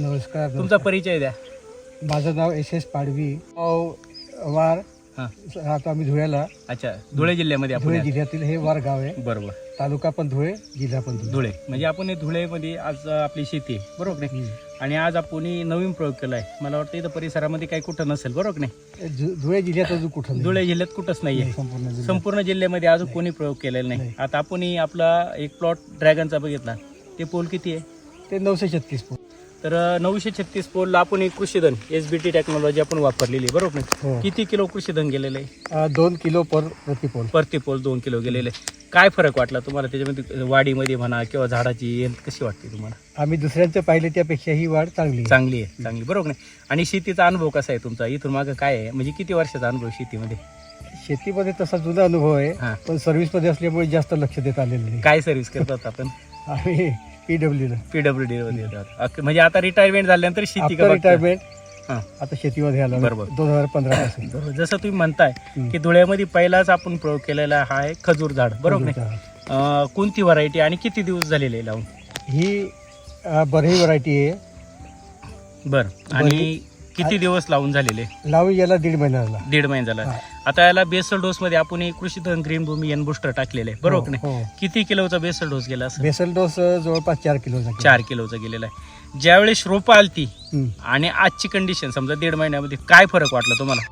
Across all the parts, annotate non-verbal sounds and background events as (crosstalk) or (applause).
नमस्कार तुमचा परिचय द्या. माझं नाव एस एस पाडवी. गाव वार हा. राहतो आम्ही धुळ्याला. अच्छा धुळे जिल्ह्यामध्ये धुळे आहे. जिल्ह्यातील हे वार गाव आहे. बरोबर. तालुका पण धुळे जिल्हा पण धुळे. धुळे. म्हणजे आपण हे धुळेमध्ये आज आपली शेती आहे. बरोबर नाही. आणि आज आपण हे नवीन प्रयोग केला आहे मला वाटतं इथं परिसरामध्ये काही कुठं नसेल. बरोबर नाही? धु- धुळे जिल्ह्यात अजून कुठं नाही. धुळे जिल्ह्यात कुठंच नाही, संपूर्ण जिल्ह्यात. संपूर्ण जिल्ह्यामध्ये अजून कोणी प्रयोग केलेला नाही. नाही. आता आपण ही आपला एक प्लॉट ड्रॅगनचा बघितला. ते पोल किती आहे? ते नऊशे छत्तीस फूट तर नऊशे छत्तीस पोलला आपण एक Krishidhan S B T technology आपण वापरलेली आहे बरोबर? नाही हो. किती किलो कृषीधन गेलेलं आहे? दोन किलो पर प्रतिपोल प्रति पोल दोन किलो गेलेले आहे. काय फरक वाटला तुम्हाला? त्याच्यामध्ये वाढीमध्ये म्हणा किंवा झाडाची हेल्थ कशी वाटते तुम्हाला? आम्ही दुसऱ्यांचं पाहिले त्यापेक्षा ही वाढ चांगली आहे. चांगली आहे चांगली. बरोबर नाही आणि शेतीचा अनुभव कसा आहे तुमचा? इथून मागं काय आहे? म्हणजे किती वर्षाचा अनुभव शेतीमध्ये? शेतीमध्ये तसा जुना अनुभव आहे हा. पण सर्व्हिसमध्ये असल्यामुळे जास्त लक्ष देत आलेलं नाही. काय सर्व्हिस करतात आपण? आम्ही पीडब्ल्यू डी मध्ये येतात. म्हणजे आता रिटायरमेंट झाल्यानंतर शेती का आफ्टर बघता? रिटायरमेंट हा. आता शेतीमध्ये आला बरोबर. दोन हजार पंधरा पासून बरोबर. जसं तुम्ही म्हणताय हम्म. की धुळ्यामध्ये पहिलाच आपण प्रयोग केलेला हा आहे खजूर झाड बरोबर नाही अं, कोणती व्हरायटी आणि किती दिवस झालेले आहे लावून ही अं, बरही व्हरायटी आहे बर आणि किती दिवस लावून झालेले लावून याला दीड महिना झाला दीड महिना झाला हा. आता याला बेसल डोस मध्ये आपण एक कृषी ग्रीन भूमी एन बुस्टर टाकलेले आहे बरोबर नाही हो किती किलोचा बेसल डोस गेला बेसल डोस जवळपास चार किलोचा केला. चार किलोचा गेलेला आहे ज्यावेळेस रोपं आलती. आणि आजची कंडिशन समजा दीड महिन्यामध्ये काय फरक वाटला तुम्हाला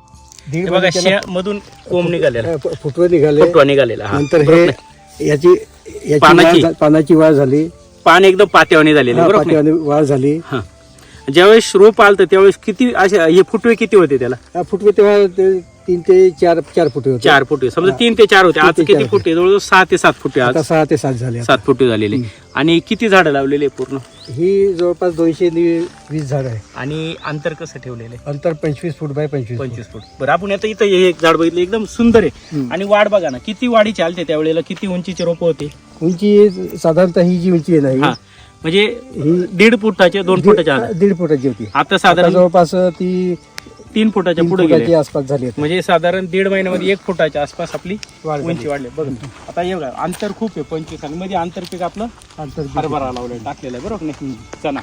हे बघा शे मधून कोंब निघालेला फुटवे निघाले फुटवा निघालेला हा. नंतर बरोबर हे नाही? याची याची पानाची? वाढ झा- पानाची वाढ झाली पान एकदम पात्यावानी झालेले हा, बरोबर नाही? पाठीवाली वाढ झाली हा ज्यावेळेस रोप आलतं त्यावेळेस किती असे हे फुटवे किती होते त्याला हा, फुटवे तेव्हा ते तीन ते चार चार फुटवे होते. चार फुटवे समजा. तीन ते चार होते. तीन आज ते किती चार फुटे? जवळजवळ सहा ते सात फुटे आज. आता सहा ते सात झाले. सात फुटे झालेले. आणि किती झाडं लावलेले पूर्ण? ही जवळपास दोनशे नि- वीस झाड आहे. आणि अंतर कसं ठेवलेलं आहे? अंतर पंचवीस फूट बाय पंचवीस फूट. पंचवीस फूट. बरं आपण आता इथं हे एक झाड बघितलं. एकदम सुंदर आहे. हम्म. आणि वाढ बघा ना किती वाढीचे आलते त्यावेळेला? किती उंचीचे रोप होते? उंची साधारणतः ही जी उंची आहे ना हा ही. म्हणजे ही दीड फुटाचे दोन फुटाच्या. दीड फुटाची होती. आता आता साधारण जवळपास ती तीन फुटाच्या पुढे गेले. आसपास झाली. म्हणजे साधारण दीड महिन्यामध्ये एक फुटाच्या आसपास आपली वाढ उंची. वाढली. बघ. आता हे बघा अंतर खूप आहे पंचवीस आणि मध्ये आंतरपीक आपलं अंतर हरभरा लावलंय टाकलेलं आहे बरोबर नाही? चणा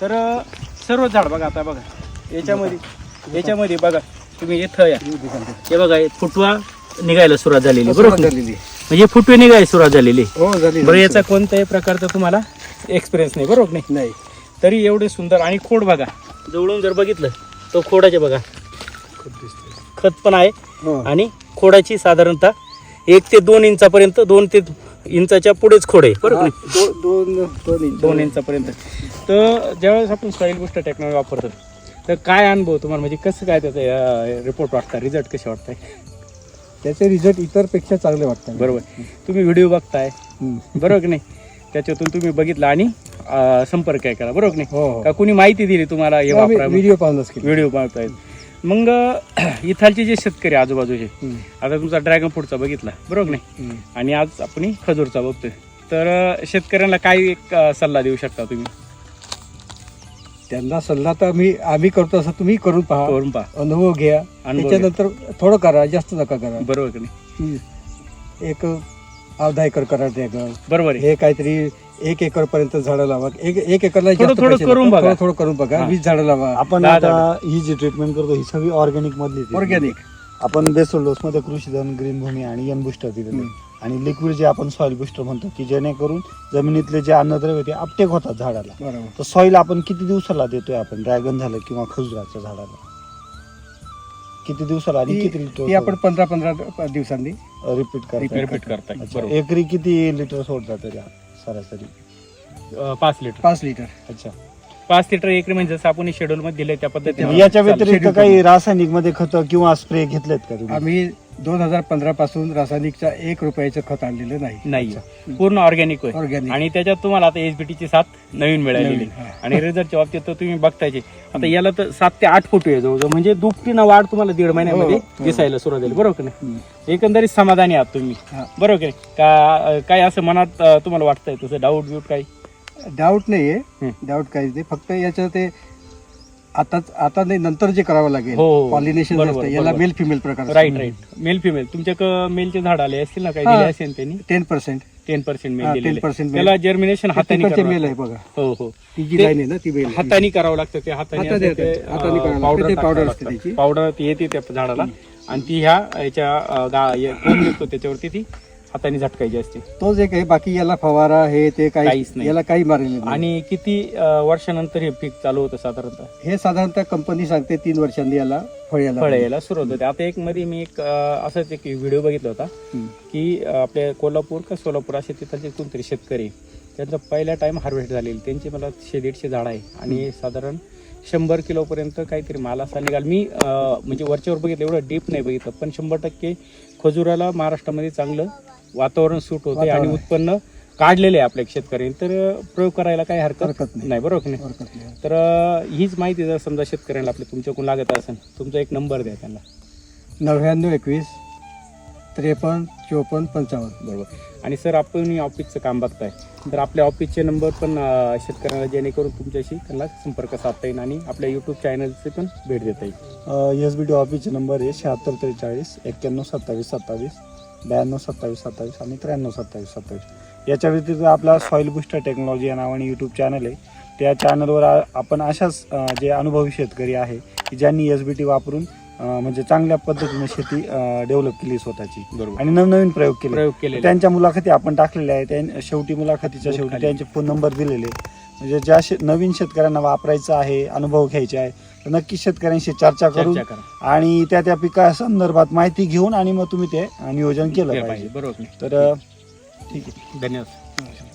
तर अं, सर्व झाड बघा आता बघा. याच्यामध्ये याच्यामध्ये बघा. तुम्ही इथं या. हे बघा. हे फुटवा निघायला सुरुवात झालेली आहे, बरोबर नाही? झालेली म्हणजे फुटवे निघायला सुरुवात झालेली आहे. हो झाली बरं याचा कोणत्याही प्रकारचा तुम्हाला एक्सपिरियन्स नाही बरोबर नाही? नाही. तरी एवढे सुंदर आणि खोड बघा. जवळून जर बघितलं तो खोडाचे बघा. खत पण आहे. हो. आणि खोडाची साधारणतः एक ते दोन इंचापर्यंत दोन ते इंचाच्या पुढेच खोड आहे. बरोबर? दोन दोन इंच. दोन इंचापर्यंत. तर ज्यावेळेस आपण सॉईल बुस्टर टेक्नॉलॉजी वापरतो तर काय अनुभव तुम्हाला? म्हणजे कसं काय त्याचा रिपोर्ट वाटतं? रिझल्ट कसे वाटताय? त्याचे रिझल्ट इतरपेक्षा चांगले वाटतात. बरोबर? तुम्ही व्हिडिओ बघताय. बरोबर की नाही? त्याच्यातून तुम्ही बघितलं आणि अं, संपर्क काय करा बरोबर की हो नाही? हो का कुणी माहिती दिली तुम्हाला हे आम्ही वापरा व्हिडिओ पाहूनच केले. व्हिडिओ पाहतायत मग इथालचे जे शेतकरी आजूबाजूचे हम्म. आता तुमचा ड्रॅगन फ्रूटचा बघितला बरोबर नाही? हम्म. आणि आज आपण खजूरचा बघतोय. तर अं, शेतकऱ्यांना काय एक अं, सल्ला देऊ शकता तुम्ही? त्यांना सल्ला तर आम्ही आम्ही करतो असं तुम्ही करून पहा. करून पहा. अनुभव घ्या. अनुभव घ्या. त्याच्यानंतर थोडं करा जास्त नका करा. बरोबर की नाही? हम्म. एक अर्धा एकर करा त्याचं बरोबर आहे. हे काहीतरी एक एकर पर्यंत झाडं लावा. एक एक एकरला थोडं- जास्त थोडं पैसे करून लागतात. बघा. थोडं थोडं करून बघा. हा. वीस झाडं लावा. आपण दहा आता ही जी ट्रीटमेंट करतो ही सगळी ऑर्गॅनिक मधली. ऑर्गॅनिक आपण बेसल डोस मध्ये कृषीधन ग्रीन भूमी आणि एन बुस्टर दिलेले. आणि लिक्विड जे आपण सॉइल बुस्टर म्हणतो की जेणेकरून जमिनीतले जे अन्नद्रव्य ते अपटेक होतात झाडाला. बरोबर. तर सॉइल आपण किती दिवसाला देतोय आपण? ड्रॅगन झालं किंवा खजुराच्या झाडाला. किती दिवसाला आणि किती ती आपण पंधरा पंधरा दिवसांनी रिपीट करतो रिपीट करताय. बरोबर. एकरी किती लिटर सोडतात तरी सरासरी? अं, पाच लिटर पाच लिटर अच्छा. पाच लिटर एकरी म्हणजे जसं आपण शेड्यूल मध्ये दिलंय त्या पद्धतीने याच्या. व्यतिरिक्त काही रासायनिकमध्ये खत किंवा स्प्रे घेतलेत का तुम्ही? आम्ही दोन हजार पंधरा पासून रासायनिकचा एक रुपयाचं खत आणलेलं नाही. नाही. पूर्ण ऑर्गॅनिक होय. ऑर्गॅनिक आणि त्याच्यात तुम्हाला आता एसबीटी ची साथ नवीन मिळालेली. नवीन, हा. आणि रिझल्टच्या बाबतीत तर तुम्ही बघतायचे आता याला तर सात ते आठ फुट आहे जवळजवळ. म्हणजे दुपटीनं वाढ तुम्हाला दीड महिन्यामध्ये हो, हो. दिसायला सुरुवात झाली बरोबर की नाही. एकंदरीत समाधानी आहात तुम्ही. हा. बरोबर की नाही? का अं, काय असं मनात अं, तुम्हाला वाटतंय तसं? डाऊट बिऊट काही? डाऊट नाहीये. हम्म. डाऊट काहीच नाही. फक्त याचं ते आता आता नाही नंतर जे करावं लागेल हो, हो. पॉलिनेशन बरोबर, याला बरोबर. मेल फिमेल प्रकार राईट राईट मेल फिमेल तुमच्या मेलचे झाड आले असतील ना काही हा. दिले असेल त्यांनी टेन पर्सेंट टेन पर्सेंट हा, मेल 10% मेल. त्याला जर्मिनेशन हाताने तिकडचे करावं मेल आहे लागतं. बघा हो हो ती जी ते लाईन आहे ना ती आहे. हाताने करावं लागतं ते हाताने हाताने असं ते, हाताने- हाताने अं, करावं लागतं. पावडर ते टाकावं पावडर असते लागतं. त्याची. पावडर ती येते त्या झाडाला आणि ती ह्या याच्या अं, गा- या- कोंब निघतो (coughs) त्याच्यावरती ती हाताने झटकायची असते. तोच एक आहे बाकी याला फवारा हे ते काही काहीच नाही. याला काही मारलेलं नाही. आणि किती अं, वर्षानंतर हे पीक चालू होतं साधारणतः? हे साधारणतः कंपनी सांगते तीन वर्षांनी याला फळ यायला फळ यायला सुरुवात होते. आता एक मध्ये मी एक अं, असंच एक व्हिडिओ बघितला होता हम्म. की अं, आपल्या कोल्हापूर का सोलापूर असे तिथलचे कोणतरी शेतकरी त्यांचा पहिला टाइम हार्वेस्ट झालेली. त्यांची मला शे दीडशे झाड आहे. आणि साधारण शंभर किलोपर्यंत काहीतरी माल असा निघाल. मी अं, म्हणजे वरच्यावर बघितलं एवढं डीप नाही बघितलं पण शंभर टक्के खजुराला महाराष्ट्रामध्ये चांगलं वातावरण सूट होते आणि. उत्पन्न काढलेले आहे आपल्या शेतकऱ्यांनी तर प्रयोग करायला काही हरकत हरकत नाही. नाही बरोबर नाही. तर हीच माहिती जर समजा शेतकऱ्यांना आपल्या तुमच्याकडून लागत असेल तुमचा एक नंबर द्या त्यांना. नव्याण्णव एकवीस त्रेपन्न चोपन्न पंचावन्न. बरोबर. आणि सर आपण ऑफिसचं काम बघताय. तर आपल्या ऑफिसचे नंबर पण शेतकऱ्यांना जेणेकरून तुमच्याशी त्यांना संपर्क साधता येईल आणि आपल्या यूट्यूब चॅनलचे पण भेट देता येईल. एस बी टी ऑफिसचे नंबर आहे शहात्तर त्रेचाळीस एक्क्याण्णव सत्तावीस सत्तावीस ब्याण्णव सत्तावीस सत्तावीस आणि त्र्याण्णव सत्तावीस सत्तावीस. याच्या व्यतिरिक्त आपला सॉईल बुस्टर टेक्नॉलॉजी या नावाने यूट्यूब चॅनल आहे. त्या चॅनलवर आपण अशाच जे अनुभवी शेतकरी आहे की ज्यांनी एस बी टी वापरून म्हणजे चांगल्या पद्धतीने शेती डेव्हलप केली स्वतःची. बरोबर. आणि नवनवीन प्रयोग केले. प्रयोग केलेले. त्यांच्या मुलाखती आपण टाकलेल्या आहेत. त्यां- शेवटी मुलाखतीच्या शेवटी. त्यांचे फोन नंबर दिलेले. म्हणजे ज्या शे- नवीन शेतकऱ्यांना वापरायचं आहे अनुभव घ्यायचे आहे तर नक्कीच शेतकऱ्यांशी चर्चा करा. आणि त्या त्या पिका संदर्भात माहिती घेऊन आणि मग तुम्ही ते नियोजन केलं केलं पाहिजे. पाहिजे. बरोबर. तर ठीक आहे. धन्यवाद.